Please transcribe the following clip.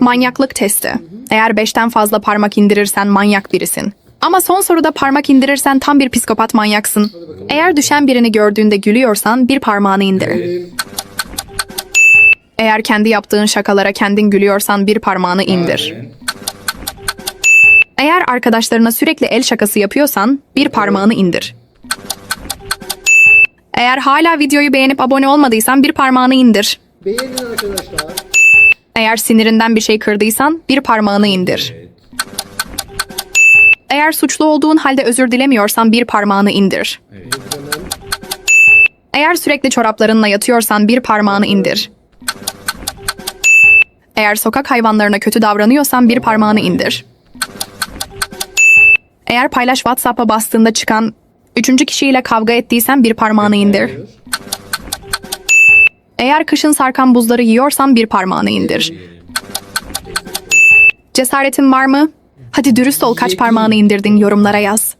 Manyaklık testi. Eğer beşten fazla parmak indirirsen manyak birisin. Ama son soruda parmak indirirsen tam bir psikopat manyaksın. Eğer düşen birini gördüğünde gülüyorsan bir parmağını indir. Eğer kendi yaptığın şakalara kendin gülüyorsan bir parmağını indir. Eğer arkadaşlarına sürekli el şakası yapıyorsan bir parmağını indir. Eğer hala videoyu beğenip abone olmadıysan bir parmağını indir. Beğenin arkadaşlar. Eğer sinirinden bir şey kırdıysan bir parmağını indir. Eğer suçlu olduğun halde özür dilemiyorsan bir parmağını indir. Eğer sürekli çoraplarınla yatıyorsan bir parmağını indir. Eğer sokak hayvanlarına kötü davranıyorsan bir parmağını indir. Eğer paylaş WhatsApp'a bastığında çıkan üçüncü kişiyle kavga ettiysen bir parmağını indir. Eğer kışın sarkan buzları yiyorsan bir parmağını indir. Cesaretin var mı? Hadi dürüst ol kaç parmağını indirdin yorumlara yaz.